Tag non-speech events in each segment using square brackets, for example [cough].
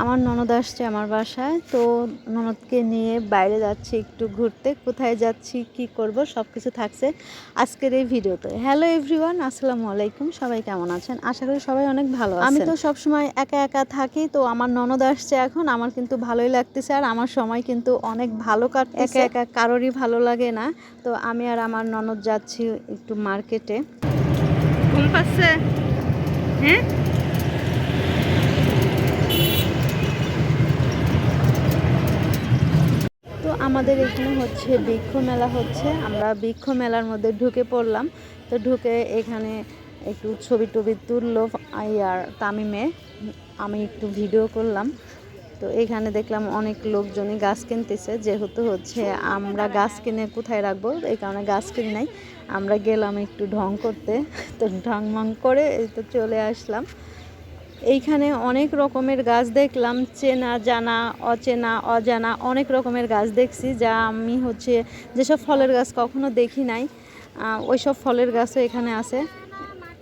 আমার ননদ আসছে আমার বাসায় তো ননদকে নিয়ে বাইরে যাচ্ছি একটু ঘুরতে কোথায় যাচ্ছি কি করব সব কিছু থাকছে আজকের এই ভিডিওতে। হ্যালো এভরিওয়ান আসসালামু আলাইকুম সবাই কেমন আছেন? আশা করি সবাই অনেক ভালো আমি তো সবসময় একা একা থাকি তো আমার ননদ আসছে এখন আমার কিন্তু ভালোই লাগতেছে আর আমার সময় কিন্তু অনেক ভালো কাটতেছে। একা একা কারোরই ভালো লাগে না। তো আমি আর আমার ননদ যাচ্ছি একটু মার্কেটে। ঘুম পাচ্ছে? হ্যাঁ তো আমাদের এখানে হচ্ছে বৃক্ষ মেলা হচ্ছে। আমরা বৃক্ষ মেলার মধ্যে ঢুকে পড়লাম। তো ঢুকে এখানে একটু ছবি টবি তুললো আর তামিমে। আমি একটু ভিডিও করলাম। তো এখানে দেখলাম অনেক লোকজনই গাছ কিনতেছে। যেহেতু হচ্ছে আমরা গাছ কিনে কোথায় রাখব? এই কারণে গাছ কিনি নাই। আমরা গেলাম একটু ঢং করতে। তো ঢং মং করে এই তো চলে আসলাম। এইখানে অনেক রকমের গাছ দেখলাম চেনা জানা অচেনা অজানা অনেক রকমের গাছ দেখছি যা আমি হচ্ছে যেসব ফলের গাছ কখনো দেখি নাই আহ, ওইসব ফলের গাছও এখানে আছে।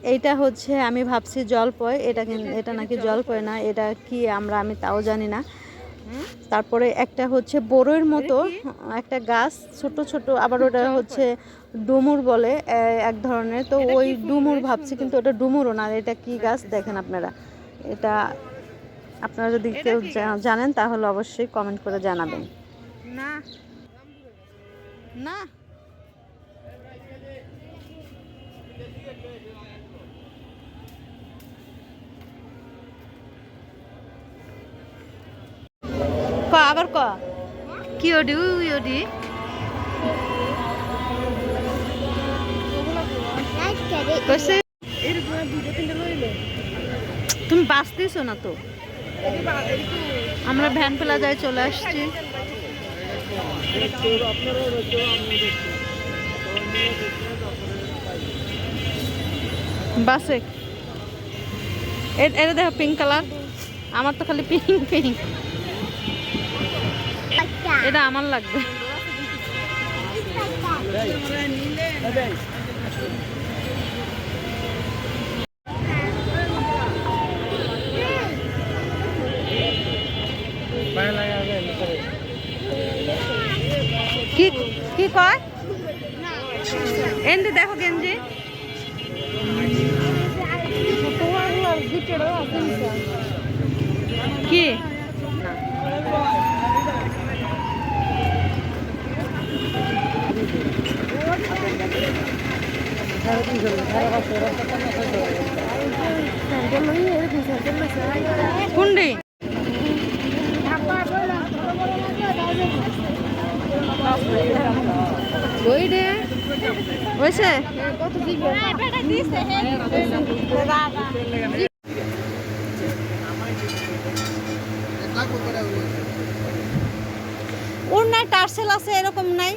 এইটা হচ্ছে আমি ভাবছি জলপয় এটা কিন- এটা নাকি জলপয় না এটা কি আমরা আমি তাও জানি না। তারপরে একটা হচ্ছে বড়ইয়ের মতো একটা গাছ ছোট ছোট আবার ওটা হচ্ছে ডুমুর বলে এক ধরনের। তো ওই ডুমুর ভাবছি কিন্তু ওটা ডুমুরও না এটা কি গাছ দেখেন আপনারা? এটা আপনারা যদি কেউ জানেন তাহলে অবশ্যই কমেন্ট করে জানাবেন। না। না। ক আবার ক। কি ওডি উই ওডি কইছে এরকম দুটো তিনটে লইলে তুমি বাঁচতেছো না তো? আমরা ভ্যান প্লাজায় চলে আসছি। বাসে। এটা দেখো পিঙ্ক কালার আমার তো খালি পিঙ্ক পিঙ্ক এটা আমার লাগবে। কি কি কয়? দেখো গেঞ্জি। কি? কুন্ডি ওই রে হয়েছে কত ওর নাই টার্সেল আছে, এরকম নাই?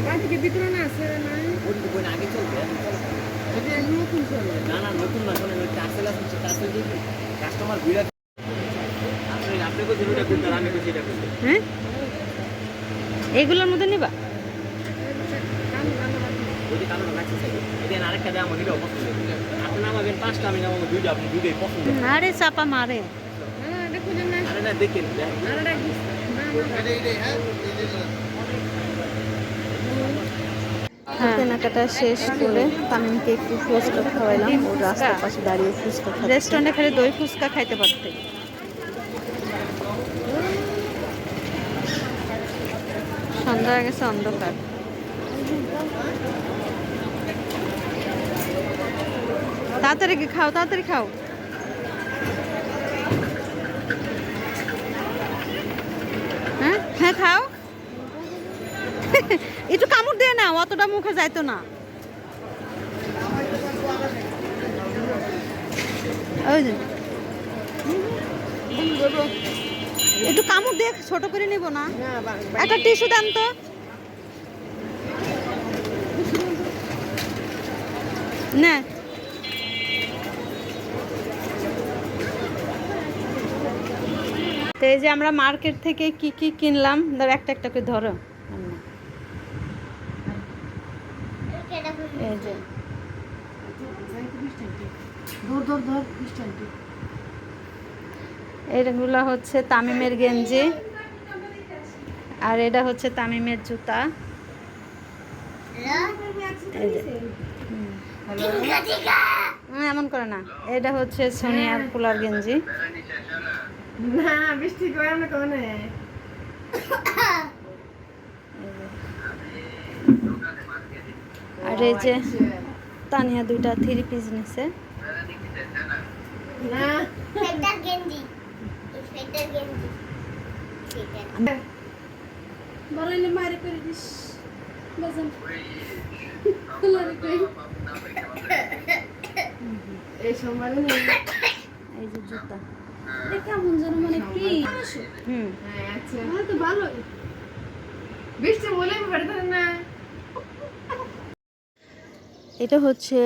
না এটা না না না কাস্টমার ভিড় আপনি আপনি কোথায় ওটা করতে আমি কোথায় এটা হ্যাঁ? এগুলোর মধ্যে নিবা? আরে চাপা মারে। দেখেন এটা কেনাকাটা শেষ করে তামিমকে একটু ফুচকা খাওয়াইলাম। ওর রাস্তার পাশে দাঁড়িয়ে ফুচকা রেস্টুরেন্টে খালি দই ফুচকা খাইতে পারতে। সন্ধ্যা হয়ে গেছে, অন্ধকার। তাড়াতাড়ি খাও তাড়াতাড়ি খাও। হ্যাঁ হ্যাঁ খাও। [laughs] একটু কামড় দিয়ে না অতটা মুখে যাইতো না। ওই যে। একটু কামড় দেখ ছোট করে নিব না? একটা টিস্যু দেন তো। না। তো এই যে আমরা মার্কেট থেকে কি কি কিনলাম, ধর একটা একটা করে ধরো। এই যে। ধর ধর ধর এইগুলো হচ্ছে তামিমের গেঞ্জি। আর এটা হচ্ছে তামিমের জুতা। এমন করে না। এটা হচ্ছে সোনিয়ার কুলার গেঞ্জি। আর এই যে তানিয়া দুইটা থ্রি পিস নিছে। না। গেঞ্জি মারে করে দিস বাজান এই সম্মানে এই যে জুতা কেমন যেন মানে কি হুম। হ্যাঁ আচ্ছা। তো ভালো বৃষ্টি বলে পারতে না। এটা হচ্ছে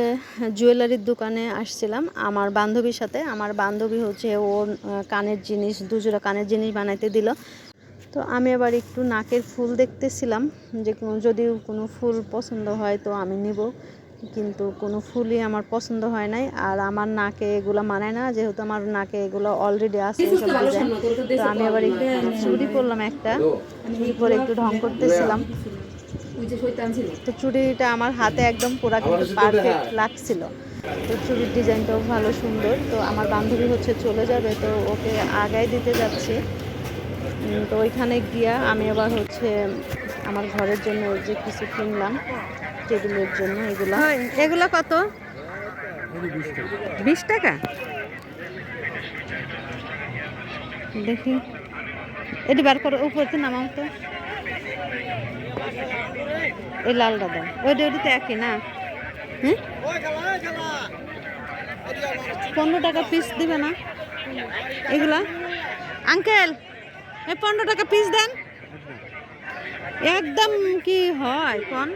জুয়েলারির দোকানে আসছিলাম আমার বান্ধবীর সাথে। আমার বান্ধবী হচ্ছে ওর কানের জিনিস দুজোড়া কানের জিনিস বানাইতে দিল। তো আমি আবার একটু নাকের ফুল দেখতেছিলাম যে যদি কোনো ফুল পছন্দ হয় তো আমি নিব কিন্তু কোনো ফুলই আমার পছন্দ হয় নাই। আর আমার নাকে এগুলো মানায় না যেহেতু আমার নাকে এগুলো অলরেডি আছে ডিজাইন। তো আমি আবার একটু চুড়ি পরলাম একটা পরে একটু ঢং করতেছিলাম। তো চুড়িটা আমার হাতে একদম পুরা কিন্তু পারফেক্ট লাগছিল। তো চুড়ির ডিজাইনটাও ভালো সুন্দর। তো আমার বান্ধবী হচ্ছে চলে যাবে তো ওকে আগায় দিতে যাচ্ছি। তো ওইখানে গিয়া আমি আবার হচ্ছে আমার ঘরের জন্য ওই যে কিছু কিনলাম টেবিলের জন্য এগুলো। এগুলো কত? বিশ টাকা। দেখি। এটি বার করো উপরে নামাও তো। এই লালটা দাও ওইটা ওইটা তো একই না? হ্যাঁ পনেরো টাকা পিস দিবে না? এগুলা? আঙ্কেল, এই পনেরো টাকা পিস দেন। একদম কি হয়, কোন?